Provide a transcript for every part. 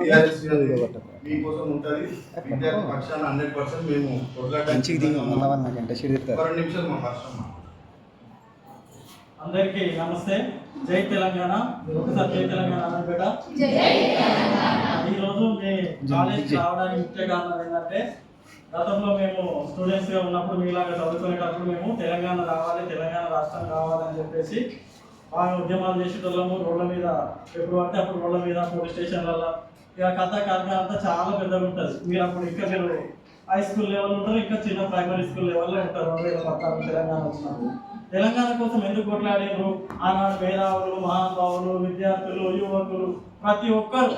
మీకోసం ఉంటుంది విద్యార్థి పక్షాన హండ్రెడ్ పర్సెంట్ మేము రెండు నిమిషాలు మా కష్టం అందరికీ నమస్తే. జై తెలంగాణ. ఒకసారి జై తెలంగాణ అన్న బిడ్డ ఈరోజు మీ కాలేజ్ రావడానికి ముఖ్య కారణం ఏంటంటే గతంలో మేము స్టూడెంట్స్గా ఉన్నప్పుడు మీలాగా చదువుకునేటప్పుడు మేము తెలంగాణ రావాలి తెలంగాణ రాష్ట్రం కావాలని చెప్పేసి బాగా ఉద్యమాలు చేసేటోళ్ళము రోడ్ల మీద ఎప్పుడు పడితే అప్పుడు రోడ్ల మీద పోలీస్ స్టేషన్లలో ఇక కథ కథ అంతా చాలా పెద్దగా ఉంటుంది. మీరు అప్పుడు ఇంకా మీరు హై స్కూల్ లెవెల్ ఉంటారు ఇంకా చిన్న ప్రైమరీ స్కూల్ లెవెల్లో ఉంటారు. రెండు వేల పద్నాలుగు తెలంగాణ వచ్చినప్పుడు. తెలంగాణ కోసం ఎందుకు కొట్లాడారు ఆనాడు మేధావులు మహానుభావులు విద్యార్థులు యువకులు ప్రతి ఒక్కరు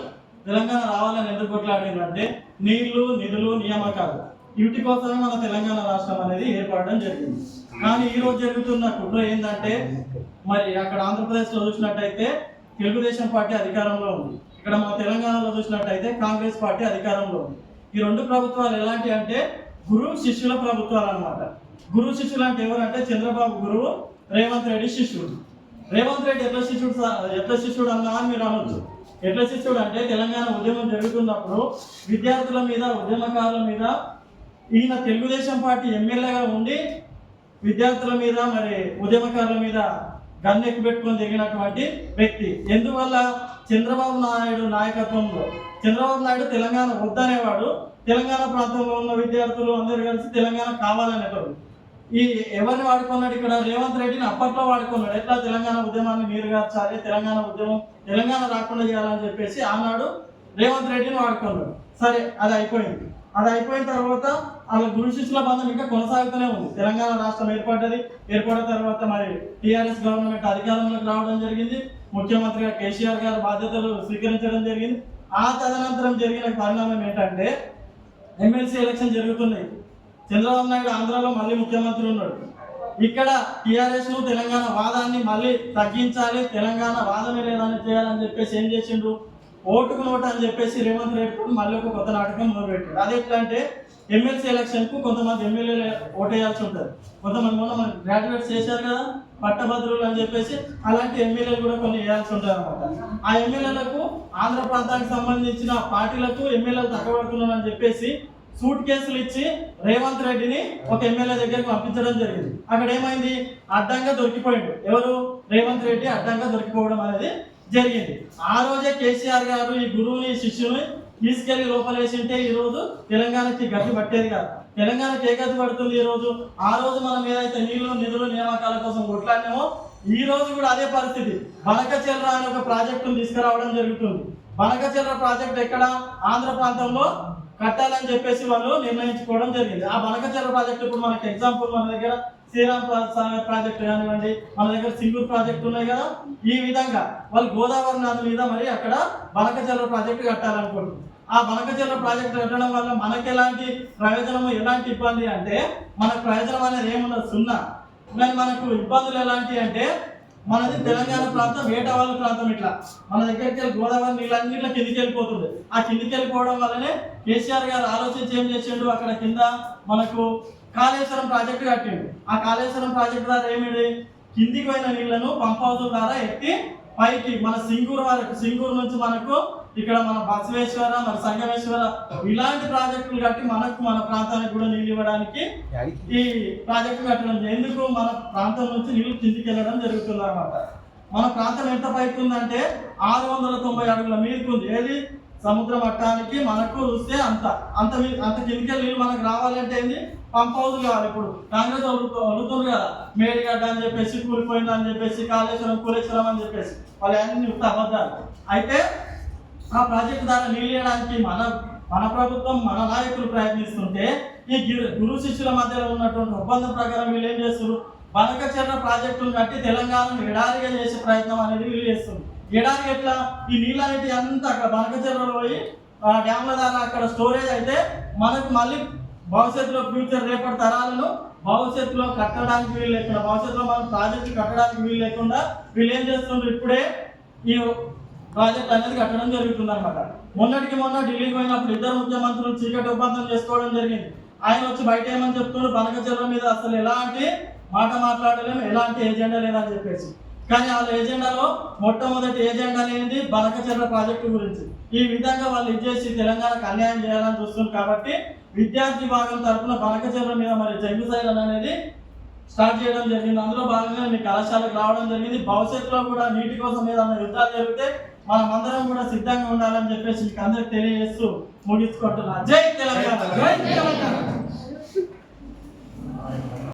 తెలంగాణ రావాలని ఎందుకు కొట్లాడారు అంటే నీళ్ళు నిధులు నియామకాలు. వీటి కోసమే మన తెలంగాణ రాష్ట్రం అనేది ఏర్పడడం జరిగింది. కానీ ఈ రోజు జరుగుతున్న కుట్ర ఏంటంటే మరి అక్కడ ఆంధ్రప్రదేశ్లో చూసినట్టయితే తెలుగుదేశం పార్టీ అధికారంలో ఉంది. ఇక్కడ మన తెలంగాణలో చూసినట్టయితే కాంగ్రెస్ పార్టీ అధికారంలో ఉంది. ఈ రెండు ప్రభుత్వాలు ఎలాంటి అంటే గురు శిష్యుల ప్రభుత్వాలు అన్నమాట. గురు శిష్యులు అంటే ఎవరంటే చంద్రబాబు గురువు రేవంత్ రెడ్డి శిష్యుడు. రేవంత్ రెడ్డి ఎట్ల శిష్యుడు ఎట్ల శిష్యుడు అన్నా అని మీరు అనొచ్చు ఎట్ల శిష్యుడు అంటే తెలంగాణ ఉద్యమం జరుగుతున్నప్పుడు విద్యార్థుల మీద ఉద్యమకారుల మీద ఈయన తెలుగుదేశం పార్టీ ఎమ్మెల్యేగా ఉండి విద్యార్థుల మీద మరి ఉద్యమకారుల మీద గన్ పెట్టుకొని తిరిగినటువంటి వ్యక్తి. ఎందువల్ల? చంద్రబాబు నాయుడు నాయకత్వంలో. చంద్రబాబు నాయుడు తెలంగాణ వద్దనేవాడు తెలంగాణ ప్రాంతంలో ఉన్న విద్యార్థులు అందరూ కలిసి తెలంగాణ కావాలనేటోడు ఈ ఎవరిని వాడుకున్నాడు ఇక్కడ? రేవంత్ రెడ్డిని అప్పట్లో వాడుకున్నాడు. ఎట్లా? తెలంగాణ ఉద్యమాన్ని నీరుగార్చాలి తెలంగాణ ఉద్యమం తెలంగాణ రాకుండా చేయాలని చెప్పేసి ఆనాడు రేవంత్ రెడ్డిని వాడుకున్నాడు. సరే అది అయిపోయింది. అది అయిపోయిన తర్వాత వాళ్ళ గురు శిష్యుల బంధం ఇంకా కొనసాగుతూనే ఉంది. తెలంగాణ రాష్ట్రం ఏర్పడ్డది. ఏర్పడిన తర్వాత మరి టీఆర్ఎస్ గవర్నమెంట్ అధికారంలోకి రావడం జరిగింది. ముఖ్యమంత్రిగా కేసీఆర్ గారు బాధ్యతలు స్వీకరించడం జరిగింది. ఆ తదనంతరం జరిగిన పరిణామం ఏంటంటే ఎమ్మెల్సీ ఎలక్షన్ జరుగుతున్నాయి. చంద్రబాబు నాయుడు ఆంధ్రాలో మళ్ళీ ముఖ్యమంత్రి ఉన్నాడు. ఇక్కడ టీఆర్ఎస్ తెలంగాణ వాదాన్ని మళ్ళీ తగ్గించాలి తెలంగాణ వాదమే లేదని చేయాలని చెప్పేసి ఏం చేసిండు ఓటుకు నోటు అని చెప్పేసి రేవంత్ రెడ్డి మళ్ళీ ఒక కొత్త నాటకం మొదలుపెట్టాడు. అది ఎట్లా అంటే ఎమ్మెల్సీ ఎలక్షన్కు కొంతమంది ఎమ్మెల్యేలు ఓటేయాల్సి ఉంటుంది. కొంతమంది మొన్న మన గ్రాడ్యుయేట్స్ చేశారు కదా పట్టభద్రులు అని చెప్పేసి అలాంటి ఎమ్మెల్యేలు కూడా కొన్ని వేయాల్సి ఉంటారు అనమాట ఆ ఎమ్మెల్యేలకు ఆంధ్ర ప్రాంతానికి సంబంధించిన పార్టీలకు ఎమ్మెల్యేలు తగ్గబడుతున్నారు అని చెప్పేసి సూట్ కేసులు ఇచ్చి రేవంత్ రెడ్డిని ఒక ఎమ్మెల్యే దగ్గరికి పంపించడం జరిగింది. అక్కడ ఏమైంది? అడ్డంగా దొరికిపోయిండు. ఎవరు? రేవంత్ రెడ్డి అడ్డంగా దొరికిపోవడం అనేది జరిగింది. ఆ రోజే కేసీఆర్ గారు ఈ గురువుని శిష్యుని తీసుకెళ్ళి లోపలేసింటే ఈ రోజు తెలంగాణకి గట్టి పట్టేది కాదు. తెలంగాణకి ఏ గతి పడుతుంది ఈ రోజు? ఆ రోజు మనం ఏదైతే నీళ్ళు నిధులు నియామకాల కోసం కొట్లాడినామో ఈ రోజు కూడా అదే పరిస్థితి. బనకచెల్ర అనే ఒక ప్రాజెక్టును తీసుకురావడం జరుగుతుంది. బనకచెల్ర ప్రాజెక్ట్ ఎక్కడ? ఆంధ్ర ప్రాంతంలో కట్టాలని చెప్పేసి వాళ్ళు నిర్ణయించుకోవడం జరిగింది. ఆ బనకచెల్ర ప్రాజెక్ట్ ఇప్పుడు మనకి ఎగ్జాంపుల్ మన దగ్గర శ్రీరామ్ సాగర్ ప్రాజెక్ట్ కానివ్వండి మన దగ్గర సింగూర్ ప్రాజెక్ట్ ఉన్నాయి కదా ఈ విధంగా వాళ్ళు గోదావరి నది మీద మరి అక్కడ బనకచెర్ల ప్రాజెక్ట్ కట్టాలనుకుంటున్నారు ఆ బనకచెర్ల ప్రాజెక్ట్ కట్టడం వల్ల మనకి ఎలాంటి ప్రయోజనం ఎలాంటి ఇబ్బంది అంటే మనకు ప్రయోజనం అనేది ఏమున్నది సున్నా. కానీ మనకు ఇబ్బందులు ఎలాంటి అంటే మనది తెలంగాణ ప్రాంతం వేటవాళ్ళ ప్రాంతం ఇట్లా. మన దగ్గరికి వెళ్ళి గోదావరి నీళ్ళన్నీ ఇట్లా కిందికి వెళ్ళిపోతుంది. ఆ కిందికి వెళ్ళిపోవడం వల్లనే కేసీఆర్ గారు ఆలోచించి ఏం చేసిండు? అక్కడ కింద మనకు కాళేశ్వరం ప్రాజెక్టు కట్టిండు. ఆ కాళేశ్వరం ప్రాజెక్టు ద్వారా ఏమిటి? కిందికి పోయిన నీళ్ళను పంప్ హౌస్ ద్వారా ఎత్తి పైకి మన సింగూరు వరకు సింగూరు నుంచి మనకు ఇక్కడ మన బసవేశ్వర మన సంగమేశ్వర ఇలాంటి ప్రాజెక్టులు కట్టి మనకు మన ప్రాంతానికి కూడా నీళ్ళు ఇవ్వడానికి ఈ ప్రాజెక్టు కట్టడం ఎందుకు? మన ప్రాంతం నుంచి నీళ్ళు కిందికి వెళ్ళడం జరుగుతుంది అనమాట మన ప్రాంతం ఎంత పైకి ఉందంటే ఆరు వందల తొంభై అడుగుల మీదకి ఉంది. ఏది? సముద్ర మట్టానికి మనకు చూస్తే అంత అంత అంత కెమికల్ నీళ్ళు మనకు రావాలంటే ఏంది? పంప్ హౌస్ కావాలి ఇప్పుడు. కాంగ్రెస్ వాళ్ళు అడుగుతుంది కదా మేడిగడ్డ అని చెప్పేసి కూలిపోయింది అని చెప్పేసి కాళేశ్వరం కూలేశ్వరం అని చెప్పేసి. వాళ్ళు అన్ని అబద్ధాలు. అయితే ఆ ప్రాజెక్టు ద్వారా నీళ్ళేయడానికి మన మన ప్రభుత్వం మన నాయకులు ప్రయత్నిస్తుంటే ఈ గిరు- గురు శిష్యుల మధ్యలో ఉన్నటువంటి ఒప్పందం ప్రకారం వీళ్ళు ఏం చేస్తారు బనకచెర్ల ప్రాజెక్టును కట్టి తెలంగాణను ఎడారిగా చేసే ప్రయత్నం అనేది వీళ్ళు చేస్తుంది ఎడారి ఎట్లా? ఈ నీళ్ళు అనేది అంతా అక్కడ బనకచెర్లలో పోయి ఆ డ్యామ్ల ద్వారా అక్కడ స్టోరేజ్ అయితే మనకు మళ్ళీ భవిష్యత్తులో ఫ్యూచర్ రేపటి తరాలను భవిష్యత్తులో కట్టడానికి వీలు లేకుండా భవిష్యత్తులో మనం ప్రాజెక్టు కట్టడానికి వీలు లేకుండా వీళ్ళు ఏం చేస్తుండ్రు? ఇప్పుడే ఈ ప్రాజెక్ట్ అనేది కట్టడం జరుగుతుంది అనమాట మొన్నటికి మొన్న ఢిల్లీకి పోయినప్పుడు ఇద్దరు ముఖ్యమంత్రులు చీకటి ఒప్పందం చేసుకోవడం జరిగింది. ఆయన వచ్చి బయట ఏమని చెప్తున్నారు? బనకచెర్ల మీద అసలు ఎలాంటి మాట మాట్లాడలేము ఎలాంటి ఏజెండా లేదని చెప్పేసి. కానీ వాళ్ళ ఏజెండాలో మొట్టమొదటి ఏజెండా అనేది బలకచర్ల ప్రాజెక్టు గురించి. ఈ విధంగా వాళ్ళు ఇచ్చేసి తెలంగాణకు అన్యాయం చేయాలని చూస్తున్నారు కాబట్టి విద్యార్థి భాగం తరఫున బలకచర్ల మీద మరి జగ్గు అనేది స్టార్ట్ చేయడం జరిగింది. అందులో భాగంగా మీ కళాశాలకు రావడం జరిగింది. భవిష్యత్తులో కూడా నీటి కోసం ఏదైనా యుద్ధాలు జరిగితే మనం అందరం కూడా సిద్ధంగా ఉండాలని చెప్పేసి మీకు అందరికి తెలియజేస్తూ ముగించుకుంటున్నా. జై తెలంగాణ! జై తెలంగాణ!